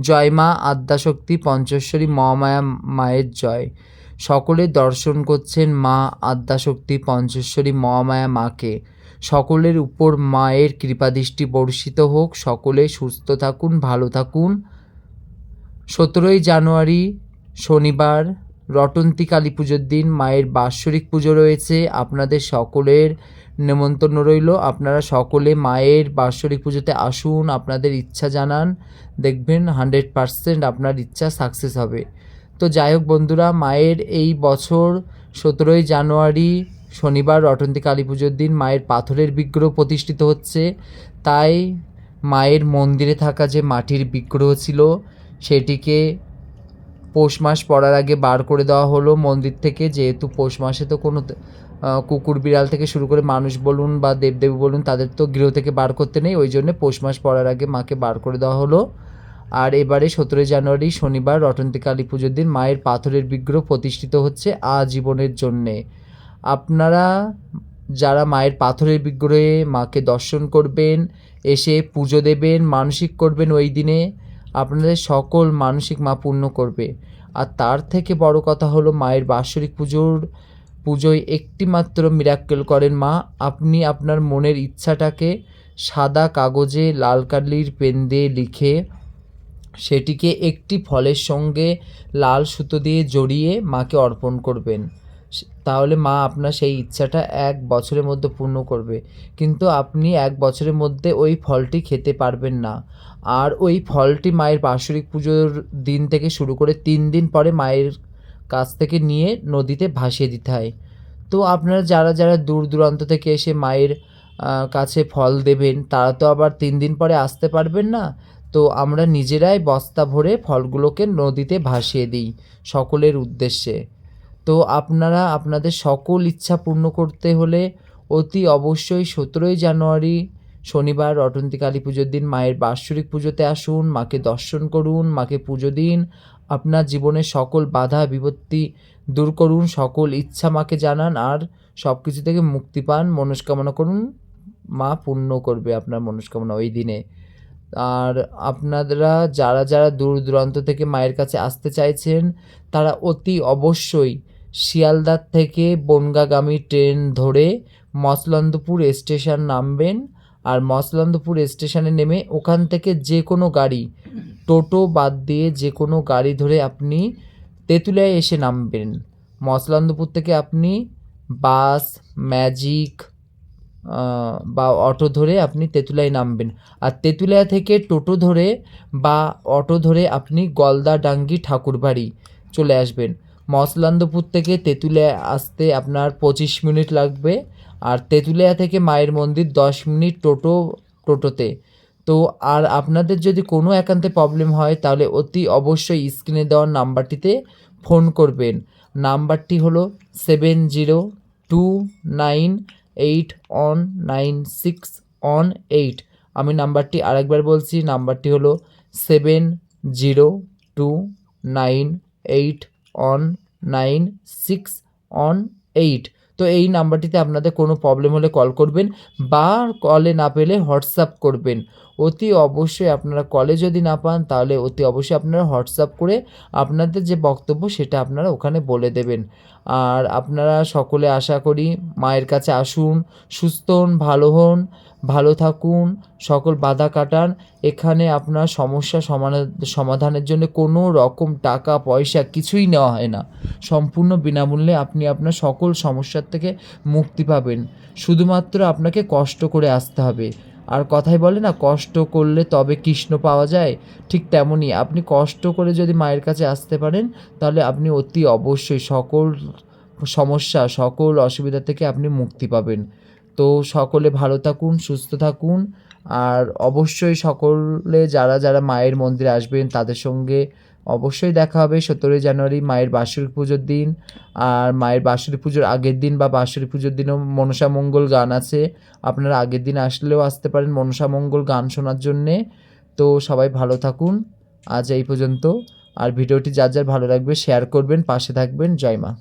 জয় মা, আদ্যাশক্তি, পঞ্চেশ্বরী, মহামায়া, মায়ের জয়। সকলে দর্শন করছেন মা, আদ্যাশক্তি, পঞ্চেশ্বরী, মহামায়া মাকে। সকলের উপর মায়ের কৃপাদৃষ্টি বর্ষিত হোক। সকলে সুস্থ থাকুন, ভালো থাকুন। সতেরোই জানুয়ারি, শনিবার রটন্তী কালী পুজোর দিন, মায়ের বাৎসরিক পুজো রয়েছে, আপনাদের সকলের নেমন্তন্ন রইল। আপনারা সকলে মায়ের বাৎসরিক পুজোতে আসুন, আপনাদের ইচ্ছা জানান, দেখবেন হান্ড্রেড পারসেন্ট আপনার ইচ্ছা সাকসেস হবে। তো যাই হোক বন্ধুরা, মায়ের এই বছর সতেরোই জানুয়ারি, শনিবার রটন্তী কালী পুজোর দিন, মায়ের পাথরের বিগ্রহ প্রতিষ্ঠিত হচ্ছে। তাই মায়ের মন্দিরে থাকা যে মাটির বিগ্রহ ছিল, সেটিকে পৌষ মাস পড়ার আগে বার করে দেওয়া হলো মন্দির থেকে, যেহেতু পৌষ মাসে তো কোনো কুকুর বিড়াল থেকে শুরু করে মানুষ বলুন বা দেবদেবী বলুন, তাদের তো গৃহ থেকে বার করতে নেই, ওই জন্য পৌষ মাস পড়ার আগে মাকে বার করে দেওয়া হলো। আর এবারে সতেরোই জানুয়ারি শনিবার রটন্তী কালী পুজোর দিন মায়ের পাথরের বিগ্রহ প্রতিষ্ঠিত হচ্ছে আজীবনের জন্যে। আপনারা যারা মায়ের পাথরের বিগ্রহে মাকে দর্শন করবেন, এসে পুজো দেবেন, মানসিক করবেন ওই দিনে আপনাদের সকল মানসিক মা পূর্ণ করবে। আর তার থেকে বড় কথা হলো মায়ের বাৎসরিক পুজোর, পুজোয় একটি মাত্র মিরাক্কেল করেন মা। আপনি আপনার মনের ইচ্ছাটাকে সাদা কাগজে, লাল কালির পেন দিয়ে লিখে সেটিকে একটি ফলের সঙ্গে লাল সুতো দিয়ে জড়িয়ে মাকে অর্পণ করবেন। তাহলে মা আপনার সেই ইচ্ছাটা এক বছরের মধ্যে পূর্ণ করবে। কিন্তু আপনি এক বছরের মধ্যে ওই ফলটি খেতে পারবেন না। আর ওই ফলটি মায়ের বাৎসরিক পুজোর দিন থেকে শুরু করে তিন দিন পরে মায়ের কাছ থেকে নিয়ে নদীতে ভাসিয়ে দিতে হয়। তো আপনারা যারা যারা দূর দূরান্ত থেকে এসে মায়ের কাছে ফল দেবেন, তারা তো আবার তিন দিন পরে আসতে পারবেন না। তো আমরা নিজেরাই বস্তা ভরে ফলগুলোকে নদীতে ভাসিয়ে দিই সকলের উদ্দেশ্যে। তো আপনারা আপনাদের সকল ইচ্ছা পূর্ণ করতে হলে অতি অবশ্যই সতেরোই জানুয়ারি শনিবার রটন্তী কালী পুজোর দিন মায়ের বাৎসরিক পুজোতে আসুন, মাকে দর্শন করুন, মাকে পুজো দিন। আপনার জীবনের সকল বাধা, বিপত্তি দূর করুন, সকল ইচ্ছা মাকে জানান আর সব কিছু থেকে মুক্তি পান। মনস্কামনা করুন, মা পূর্ণ করবে আপনার মনস্কামনা ওই দিনে। আর আপনারা যারা যারা দূর দূরান্ত থেকে মায়ের কাছে আসতে চাইছেন, তারা অতি অবশ্যই শিয়ালদার থেকে বনগাগামী ট্রেন ধরে মসলন্দপুর স্টেশন নামবেন আর মসলন্দপুর স্টেশনে নেমে ওখান থেকে যে কোনো গাড়ি, টোটো বাদ দিয়ে যে কোনো গাড়ি ধরে আপনি তেঁতুলিয়ায় এসে নামবেন। মসলন্দপুর থেকে আপনি বাস, ম্যাজিক বা অটো ধরে আপনি তেঁতুলিয়ায় নামবেন। আর তেঁতুলিয়া থেকে টোটো ধরে বা অটো ধরে আপনি গলদাডাঙ্গি ঠাকুরবাড়ি চলে আসবেন। মসলান্দপুর থেকে তেঁতুলিয়া আসতে আপনার পঁচিশ মিনিট লাগবে। আর তেঁতুলিয়া থেকে মায়ের মন্দির দশ মিনিট টোটো, টোটোতে। তো আর আপনাদের যদি কোনো একান্তে প্রবলেম হয়, তাহলে অতি অবশ্যই স্ক্রিনে দেওয়ার নাম্বারটিতে ফোন করবেন। নাম্বারটি হলো seven zero two nine eight one nine six one eight আমি নাম্বারটি আরেকবার বলছি, নাম্বারটি হলো seven zero two nine eight one nine six one eight তো এই নাম্বারটিতে আপনাদের কোনো প্রবলেম হলে কল করবেন বা কলে না পেলে হোয়াটসঅ্যাপ করবেন। অতি অবশ্যই আপনারা কলে যদি না পান, তাহলে অতি অবশ্যই আপনারা হোয়াটসঅ্যাপ করে আপনাদের যে বক্তব্য সেটা আপনারা ওখানে বলে দেবেন। আর আপনারা সকলে আশা করি মায়ের কাছে আসুন, সুস্থ হন, ভালো হন, ভালো থাকুন, সকল বাধা কাটান। এখানে আপনার সমস্যা সমাধানের জন্য কোনো রকম টাকা, পয়সা কিছুই নেওয়া হয় না। সম্পূর্ণ বিনামূল্যে আপনি আপনার সকল সমস্যার থেকে মুক্তি পাবেন। শুধুমাত্র আপনাকে কষ্ট করে আসতে হবে। আর কথাই বলে না, কষ্ট করলে তবে কৃষ্ণ পাওয়া যায়। ঠিক তেমনই আপনি কষ্ট করে যদি মায়ের কাছে আসতে পারেন, তাহলে আপনি অতি অবশ্যই সকল সমস্যা, সকল অসুবিধা থেকে আপনি মুক্তি পাবেন। তো সকলে ভালো থাকুন, সুস্থ থাকুন। আর অবশ্যই সকলে যারা যারা মায়ের মন্দিরে আসবেন, তাদের সঙ্গে অবশ্যই দেখা হবে সতেরোই জানুয়ারি মায়ের বাৎসরিক পুজোর দিন। আর মায়ের বাৎসরিক পুজোর আগের দিন বা বাৎসরিক পুজোর দিনও মনসা মঙ্গল গান আছে। আপনারা আগের দিন আসলেও আসতে পারেন মনসা মঙ্গল গান শোনার জন্যে। তো সবাই ভালো থাকুন। আজ এই পর্যন্ত। আর ভিডিওটি যার যার ভালো লাগবে, শেয়ার করবেন, পাশে থাকবেন, জয় মা।